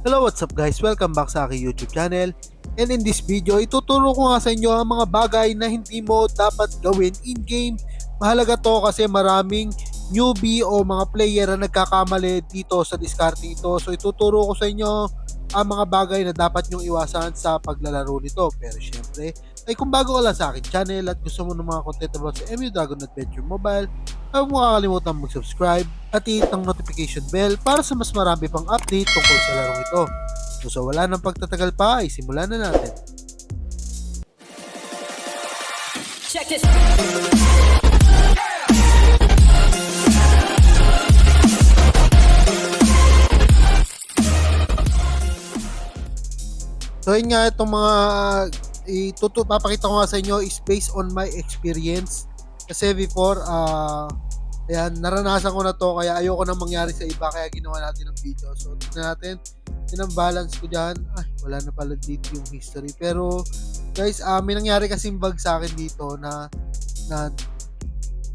Hello, what's up guys? Welcome back sa aking YouTube channel. And in this video, ituturo ko nga sa inyo ang mga bagay na hindi mo dapat gawin in-game. Mahalaga to kasi maraming newbie o mga player na nagkakamali dito sa discard ito. So ituturo ko sa inyo ang mga bagay na dapat nyong iwasan sa paglalaro nito. Pero syempre, ay kung bago ka lang sa akin channel at gusto mo ng mga content about sa MU Dragon Adventure Mobile, huwag mo kakalimutan mag-subscribe at i-hit ang notification bell para sa mas marami pang update tungkol sa larong ito. So sa wala nang pagtatagal pa, ay simulan na natin. Check this. So yun nga itong mga itutu papakita ko nga sa inyo is based on my experience. Kasi before ah ayan, naranasan ko na to kaya ayoko na mangyari sa iba kaya ginawa natin ng video. So tignan natin yun balance ko dyan. Ay, wala na pala dito yung history. Pero guys, ah may nangyari kasing bug sa akin dito na na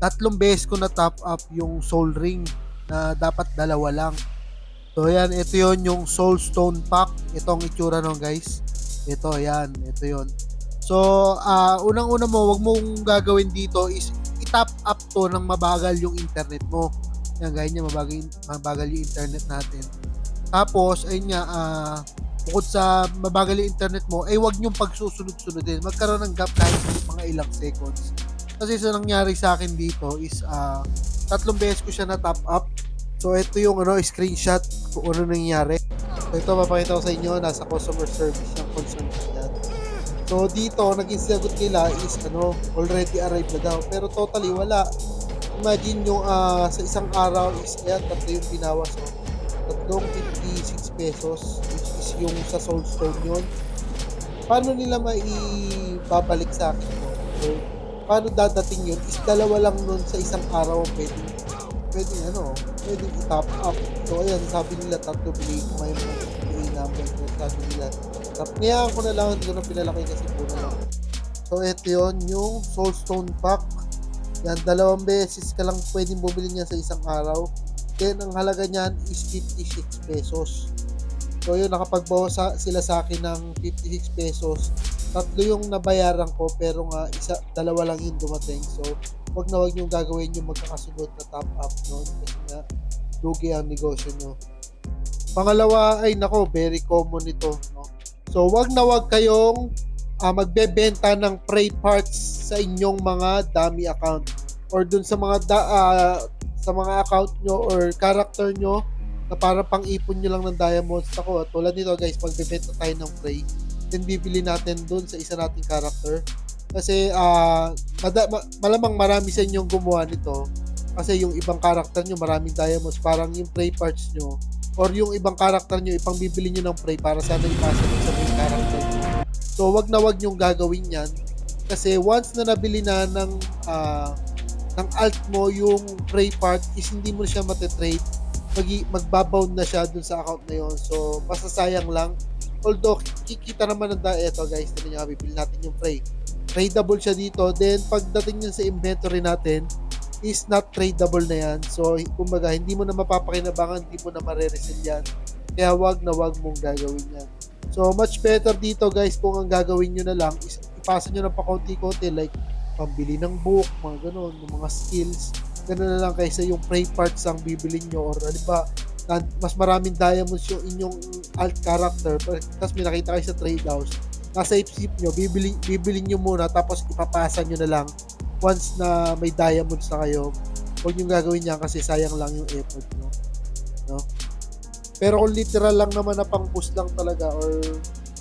tatlong beses ko na top up yung soul ring na dapat dalawa lang. So yan, ito yon yung Soul Stone Pack. Ito ang itsura nun guys. Ito, yan. Ito yon So, ah unang-una mo, wag mong gagawin dito is i-top up to ng mabagal yung internet mo. Yan, gaya niya, mabagal, mabagal yung internet natin. Tapos, ayun nga, ah bukod sa mabagal yung internet mo, ay wag niyong pagsusunod-sunodin. Magkaroon ng gap kahit mga ilang seconds. Kasi sa nangyari sa akin dito is ah tatlong beses ko siya na top up So ito yung ano screenshot kung ano nangyari. So ito papakita ko sa inyo nasa customer service ng concern. So dito naging sagot nila is ano already arrived na daw pero totally wala. Imagine yung ah, sa isang araw is ayan tatlo yung binawas oh. Tatlong 56 pesos which is yung sa Soulstone yun. Paano nila maibabalik sa akin to? So, paano dadating yun? Is dalawa lang nun sa isang araw pwede pwede ano, pwede i-top up. So, ayan, sabi nila tatlo bilhin ko mga PA number ko. Sabi nila, ngayon ko na lang, hindi ko na pinalaki kasi puro lang. So, ito yun, yung Soulstone Pack. Yan, dalawang beses ka lang pwedeng bumili niya sa isang araw. Then, ang halaga niyan is 56 pesos. So, yun, nakapagbawas sila sa akin ng 56 pesos. Tatlo yung nabayaran ko, pero nga, isa, dalawa lang yung dumating. So, wag na wag yung gagawin yung magkakasunod na top up noon kasi nga lugi ang negosyo nyo. Pangalawa ay nako, very common ito. No? So wag na wag kayong ah, magbebenta ng prey parts sa inyong mga dummy account or dun sa mga da, ah, sa mga account nyo or character nyo na para pang ipon nyo lang ng diamonds. Ako, tulad nito guys, magbebenta tayo ng prey then bibili natin dun sa isa nating character kasi ah mada- ma- malamang marami sa inyong gumawa nito kasi yung ibang karakter nyo maraming diamonds parang yung prey parts nyo or yung ibang karakter nyo ipang bibili nyo ng prey para sana ipasa nyo sa main character nyo. so wag na wag nyong gagawin yan. Kasi once na nabili na ng ah, ng alt mo yung prey part is hindi mo siya matitrade. Mag magbabound na siya dun sa account na yon so masasayang lang. Although kikita naman ng da eto guys tignan nyo bibili natin yung prey. Tradable siya dito. Then, pagdating niya sa inventory natin, is not tradable na yan. So, kumbaga, hindi mo na mapapakinabangan, hindi mo na mareresell yan. Kaya wag na wag mong gagawin yan. So, much better dito guys, kung ang gagawin nyo na lang is ipasa nyo na pa konti-konti like pambili ng book, mga ganun, mga skills. Ganun na lang kaysa yung prey parts ang bibili nyo or halimbawa, na- mas maraming diamonds yung inyong alt character tapos may nakita kayo sa trade house nasa isip nyo, bibili, bibili nyo muna tapos ipapasa nyo na lang once na may diamonds na kayo. Huwag nyo gagawin yan kasi sayang lang yung effort nyo. No? Pero kung literal lang naman na pang boost lang talaga or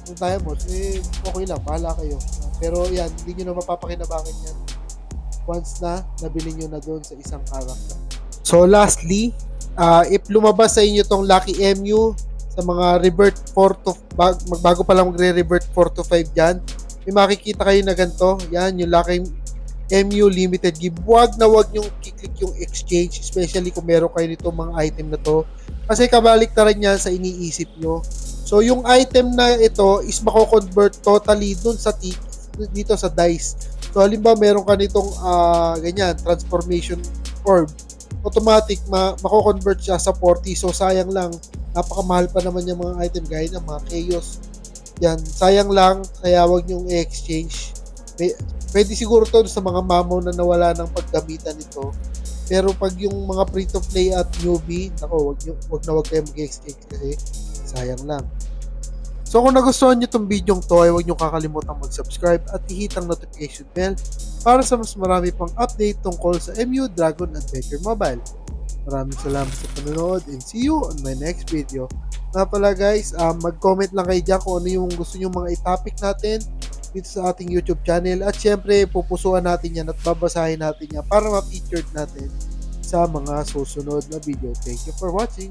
yung diamonds, eh, okay lang, bahala kayo. Pero yan, hindi nyo na mapapakinabangan yan once na nabili nyo na doon sa isang character. So lastly, uh, if lumabas sa inyo tong Lucky MU, sa mga revert 4 to bag, magbago pa lang magre-revert 4 to 5 diyan. May makikita kayo na ganito. Yan yung laki MU limited give. Wag na wag yung kiklik yung exchange especially kung meron kayo nito mga item na to. Kasi kabalik na rin yan sa iniisip nyo. So yung item na ito is mako-convert totally dun sa t- dito sa dice. So halimbawa meron ka nitong ah, ganyan transformation orb automatic ma mako-convert siya sa 40 so sayang lang napakamahal pa naman yung mga item gaya ng mga chaos. Yan, sayang lang, kaya wag niyong i-exchange. May, pwede siguro to sa mga mamaw na nawala ng paggamitan nito. Pero pag yung mga free to play at newbie, nako, wag, niyo, wag na wag kayo mag-exchange kasi sayang lang. So kung nagustuhan nyo itong video to, ay huwag nyo kakalimutan mag-subscribe at i-hit ang notification bell para sa mas marami pang update tungkol sa MU Dragon Adventure Mobile. Maraming salamat sa panonood and see you on my next video. Nga pala guys, um, mag-comment lang kayo dyan kung ano yung gusto nyo mga i-topic natin dito sa ating YouTube channel. At syempre, pupusuan natin yan at babasahin natin yan para ma-featured natin sa mga susunod na video. Thank you for watching.